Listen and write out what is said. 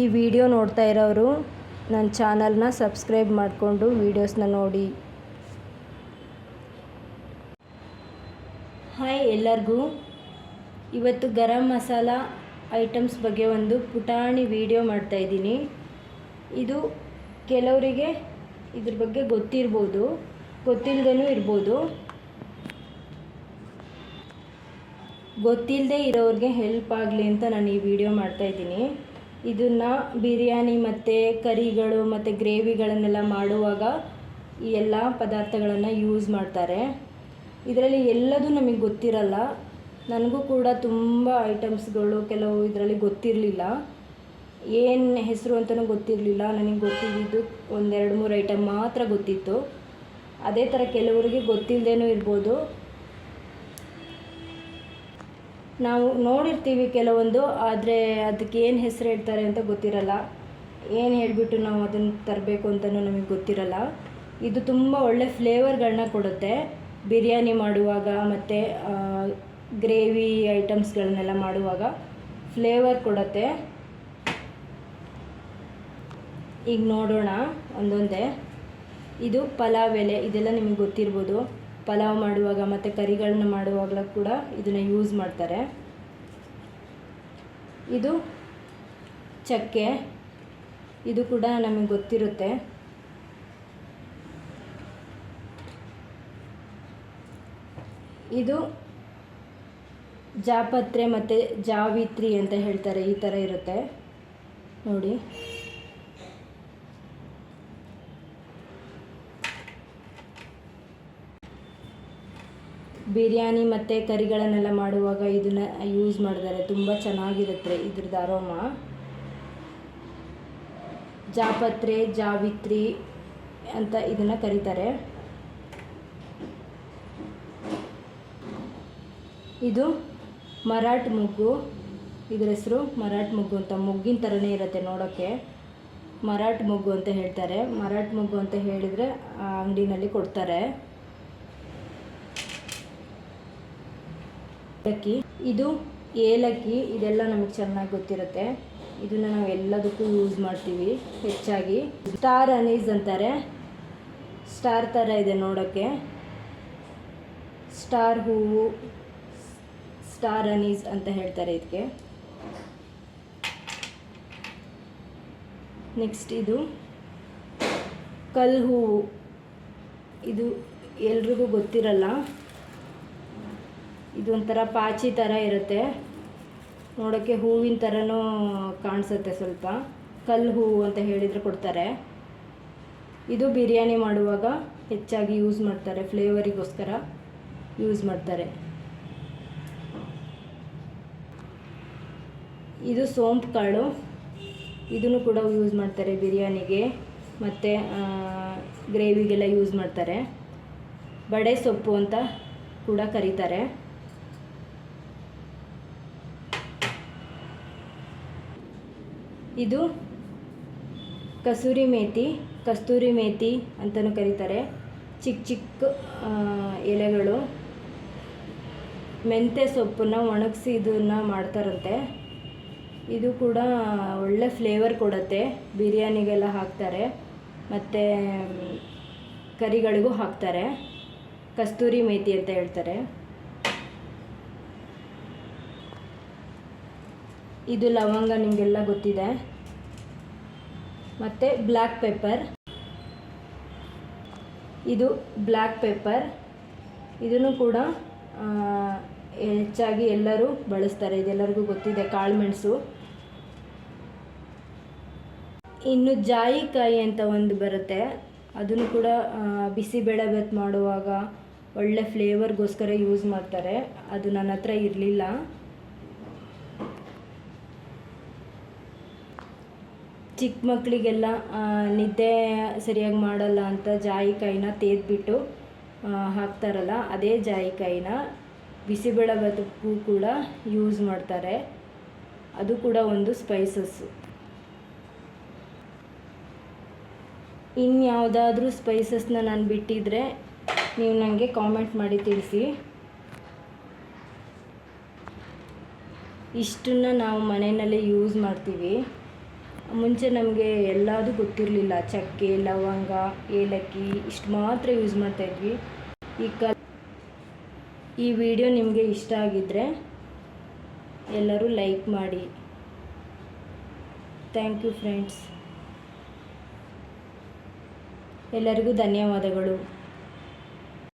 ಈ ವಿಡಿಯೋ ನೋಡ್ತಾ ಇರೋರು ನನ್ನ ಚಾನಲ್ನ ಸಬ್ಸ್ಕ್ರೈಬ್ ಮಾಡಿಕೊಂಡು ವೀಡಿಯೋಸ್ನ ನೋಡಿ. ಹಾಯ್ ಎಲ್ಲರಿಗೂ. ಇವತ್ತು ಗರಂ ಮಸಾಲ ಐಟಮ್ಸ್ ಬಗ್ಗೆ ಒಂದು ಪುಟಾಣಿ ವಿಡಿಯೋ ಮಾಡ್ತಾಯಿದ್ದೀನಿ ಇದು ಕೆಲವರಿಗೆ ಇದ್ರ ಬಗ್ಗೆ ಗೊತ್ತಿರ್ಬೋದು ಗೊತ್ತಿಲ್ಲದೇನೂ ಇರ್ಬೋದು. ಗೊತ್ತಿಲ್ಲದೆ ಇರೋರಿಗೆ ಹೆಲ್ಪ್ ಆಗಲಿ ಅಂತ ನಾನು ಈ ವಿಡಿಯೋ ಮಾಡ್ತಾಯಿದ್ದೀನಿ ಇದನ್ನು ಬಿರಿಯಾನಿ ಮತ್ತು ಕರಿಗಳು ಮತ್ತು ಗ್ರೇವಿಗಳನ್ನೆಲ್ಲ ಮಾಡುವಾಗ ಈ ಎಲ್ಲ ಪದಾರ್ಥಗಳನ್ನು ಯೂಸ್ ಮಾಡ್ತಾರೆ. ಇದರಲ್ಲಿ ಎಲ್ಲದೂ ನಮಗೆ ಗೊತ್ತಿರಲ್ಲ. ನನಗೂ ಕೂಡ ತುಂಬ ಐಟಮ್ಸ್ಗಳು ಕೆಲವು ಇದರಲ್ಲಿ ಗೊತ್ತಿರಲಿಲ್ಲ. ಏನು ಹೆಸರು ಅಂತಲೂ ಗೊತ್ತಿರಲಿಲ್ಲ. ನನಗೆ ಗೊತ್ತಿದ್ದಿದ್ದು ಒಂದೆರಡು ಮೂರು ಐಟಮ್ ಮಾತ್ರ ಗೊತ್ತಿತ್ತು. ಅದೇ ಥರ ಕೆಲವರಿಗೆ ಗೊತ್ತಿಲ್ಲದೇನೂ ಇರ್ಬೋದು. ನಾವು ನೋಡಿರ್ತೀವಿ ಕೆಲವೊಂದು, ಆದರೆ ಅದಕ್ಕೆ ಏನು ಹೆಸರು ಹೇಳ್ತಾರೆ ಅಂತ ಗೊತ್ತಿರಲ್ಲ. ಏನು ಹೇಳಿಬಿಟ್ಟು ನಾವು ಅದನ್ನು ತರಬೇಕು ಅಂತಲೂ ನಮಗೆ ಗೊತ್ತಿರಲ್ಲ. ಇದು ತುಂಬ ಒಳ್ಳೆ ಫ್ಲೇವರ್ಗಳನ್ನ ಕೊಡುತ್ತೆ. ಬಿರಿಯಾನಿ ಮಾಡುವಾಗ ಮತ್ತು ಗ್ರೇವಿ ಐಟಮ್ಸ್ಗಳನ್ನೆಲ್ಲ ಮಾಡುವಾಗ ಫ್ಲೇವರ್ ಕೊಡುತ್ತೆ. ಈಗ ನೋಡೋಣ ಒಂದೊಂದೇ. ಇದು ಪಲಾವ್ ಎಲೆ, ಇದೆಲ್ಲ ನಿಮಗೆ ಗೊತ್ತಿರ್ಬೋದು. ಪಲಾವ್ ಮಾಡುವಾಗ ಮತ್ತು ಕರಿಗಳನ್ನ ಮಾಡುವಾಗಲೂ ಕೂಡ ಇದನ್ನು ಯೂಸ್ ಮಾಡ್ತಾರೆ. ಇದು ಚಕ್ಕೆ. ಇದು ಕೂಡ ನಮಗೆ ಗೊತ್ತಿರುತ್ತೆ. ಇದು ಜಾಪತ್ರೆ ಮತ್ತು ಜಾವಿತ್ರಿ ಅಂತ ಹೇಳ್ತಾರೆ, ಈ ಥರ ಇರುತ್ತೆ. ನೋಡಿ. ಬಿರಿಯಾನಿ ಮತ್ತು ಕರಿಗಳನ್ನೆಲ್ಲ ಮಾಡುವಾಗ ಇದನ್ನು ಯೂಸ್ ಮಾಡಿದ್ದಾರೆ ತುಂಬ ಚೆನ್ನಾಗಿರುತ್ತೆ ಇದ್ರದ್ದು ಅರೋಮ ಜಾಪತ್ರೆ, ಜಾವಿತ್ರಿ ಅಂತ ಇದನ್ನು ಕರೀತಾರೆ. ಇದು ಮರಾಠ್ ಮುಗ್ಗು. ಇದ್ರ ಹೆಸರು ಮರಾಠ್ ಮುಗ್ಗು ಅಂತ. ಮುಗ್ಗಿನ ಥರನೇ ಇರುತ್ತೆ ನೋಡೋಕ್ಕೆ. ಮರಾಠ್ ಮುಗ್ಗು ಅಂತ ಹೇಳ್ತಾರೆ. ಮರಾಠ್ ಮುಗ್ಗು ಅಂತ ಹೇಳಿದರೆ ಆ ಅಂಗಡಿನಲ್ಲಿ ಕೊಡ್ತಾರೆ. ಏಲಕ್ಕಿ, ಇದು ಏಲಕ್ಕಿ, ಇದೆಲ್ಲ ನಮಗೆ ಚೆನ್ನಾಗಿ ಗೊತ್ತಿರುತ್ತೆ. ಇದನ್ನು ನಾವು ಎಲ್ಲದಕ್ಕೂ ಯೂಸ್ ಮಾಡ್ತೀವಿ ಹೆಚ್ಚಾಗಿ. ಸ್ಟಾರ್ ಅನೀಸ್ ಅಂತಾರೆ. ಸ್ಟಾರ್ ಥರ ಇದೆ ನೋಡೋಕ್ಕೆ ಸ್ಟಾರ್ ಹೂವು ಸ್ಟಾರ್ ಅನೀಸ್ ಅಂತ ಹೇಳ್ತಾರೆ ಇದಕ್ಕೆ ನೆಕ್ಸ್ಟ್ ಇದು ಕಲ್ ಹೂವು. ಇದು ಎಲ್ರಿಗೂ ಗೊತ್ತಿರಲ್ಲ. ಇದು ಒಂಥರ ಪಾಚಿ ಥರ ಇರುತ್ತೆ. ನೋಡೋಕ್ಕೆ ಹೂವಿನ ಥರನೂ ಕಾಣಿಸುತ್ತೆ ಸ್ವಲ್ಪ. ಕಲ್ಲು ಹೂವು ಅಂತ ಹೇಳಿದರೆ ಕೊಡ್ತಾರೆ. ಇದು ಬಿರಿಯಾನಿ ಮಾಡುವಾಗ ಹೆಚ್ಚಾಗಿ ಯೂಸ್ ಮಾಡ್ತಾರೆ, ಫ್ಲೇವರಿಗೋಸ್ಕರ ಯೂಸ್ ಮಾಡ್ತಾರೆ. ಇದು ಸೋಂಪು ಕಾಳು. ಇದನ್ನು ಕೂಡ ಯೂಸ್ ಮಾಡ್ತಾರೆ ಬಿರಿಯಾನಿಗೆ. ಮತ್ತು ಗ್ರೇವಿಗೆಲ್ಲ ಯೂಸ್ ಮಾಡ್ತಾರೆ. ಬಡೆ ಸೊಪ್ಪು ಅಂತ ಕೂಡ ಕರೀತಾರೆ. ಇದು ಕಸೂರಿ ಮೇತಿ, ಕಸ್ತೂರಿ ಮೇತಿ ಅಂತಲೂ ಕರೀತಾರೆ. ಚಿಕ್ಕ ಚಿಕ್ಕ ಎಲೆಗಳು. ಮೆಂತ್ಯ ಸೊಪ್ಪನ್ನು ಒಣಗಿಸಿ ಇದನ್ನು ಮಾಡ್ತಾರಂತೆ. ಇದು ಕೂಡ ಒಳ್ಳೆ ಫ್ಲೇವರ್ ಕೊಡುತ್ತೆ. ಬಿರಿಯಾನಿಗೆಲ್ಲ ಹಾಕ್ತಾರೆ. ಮತ್ತು ಕರಿಗಳಿಗೂ ಹಾಕ್ತಾರೆ. ಕಸ್ತೂರಿ ಮೇಥಿ ಅಂತ ಹೇಳ್ತಾರೆ. ಇದು ಲವಂಗ, ನಿಮಗೆಲ್ಲ ಗೊತ್ತಿದೆ. ಮತ್ತು ಬ್ಲ್ಯಾಕ್ ಪೆಪ್ಪರ್ ಇದು ಬ್ಲ್ಯಾಕ್ ಪೆಪ್ಪರ್ ಇದನ್ನು ಕೂಡ ಹೆಚ್ಚಾಗಿ ಎಲ್ಲರೂ ಬಳಸ್ತಾರೆ. ಇದೆಲ್ಲರಿಗೂ ಗೊತ್ತಿದೆ ಕಾಳುಮೆಣಸು ಇನ್ನು ಜಾಯಿಕಾಯಿ ಅಂತ ಒಂದು ಬರುತ್ತೆ. ಅದನ್ನು ಕೂಡ ಬಿಸಿಬೇಳೆಭಾತ್ ಮಾಡುವಾಗ ಒಳ್ಳೆ ಫ್ಲೇವರ್ಗೋಸ್ಕರ ಯೂಸ್ ಮಾಡ್ತಾರೆ. ಅದು ನನ್ನ ಹತ್ರ ಇರಲಿಲ್ಲ. ಚಿಕ್ಕ ಮಕ್ಕಳಿಗೆಲ್ಲ ನಿದ್ದೆ ಸರಿಯಾಗಿ ಮಾಡಲ್ಲ ಅಂತ ಜಾಯಿಕಾಯಿನ ತೇದ್ಬಿಟ್ಟು ಹಾಕ್ತಾರಲ್ಲ, ಅದೇ ಜಾಯಿಕಾಯಿನ ಬಿಸಿಬೇಳೆಭಾತಕ್ಕೂ ಕೂಡ ಯೂಸ್ ಮಾಡ್ತಾರೆ. ಅದು ಕೂಡ ಒಂದು ಸ್ಪೈಸಸ್ಸು ಇನ್ಯಾವುದಾದ್ರೂ ಸ್ಪೈಸಸ್ನ ನಾನು ಬಿಟ್ಟಿದ್ರೆ ನೀವು ನನಗೆ ಕಾಮೆಂಟ್ ಮಾಡಿ ತಿಳಿಸಿ. ಇಷ್ಟನ್ನು ನಾವು ಮನೆಯಲ್ಲೇ ಯೂಸ್ ಮಾಡ್ತೀವಿ. ಮುಂಚೆ ನಮಗೆ ಎಲ್ಲದೂ ಗೊತ್ತಿರಲಿಲ್ಲ. ಚಕ್ಕೆ, ಲವಂಗ, ಏಲಕ್ಕಿ ಇಷ್ಟು ಮಾತ್ರ ಯೂಸ್ ಮಾಡ್ತಾಯಿದ್ವಿ ಈ ಕ ಈ ವಿಡಿಯೋ ನಿಮಗೆ ಇಷ್ಟ ಆಗಿದ್ದರೆ ಎಲ್ಲರೂ ಲೈಕ್ ಮಾಡಿ. ಥ್ಯಾಂಕ್ ಯು ಫ್ರೆಂಡ್ಸ್ ಎಲ್ಲರಿಗೂ ಧನ್ಯವಾದಗಳು.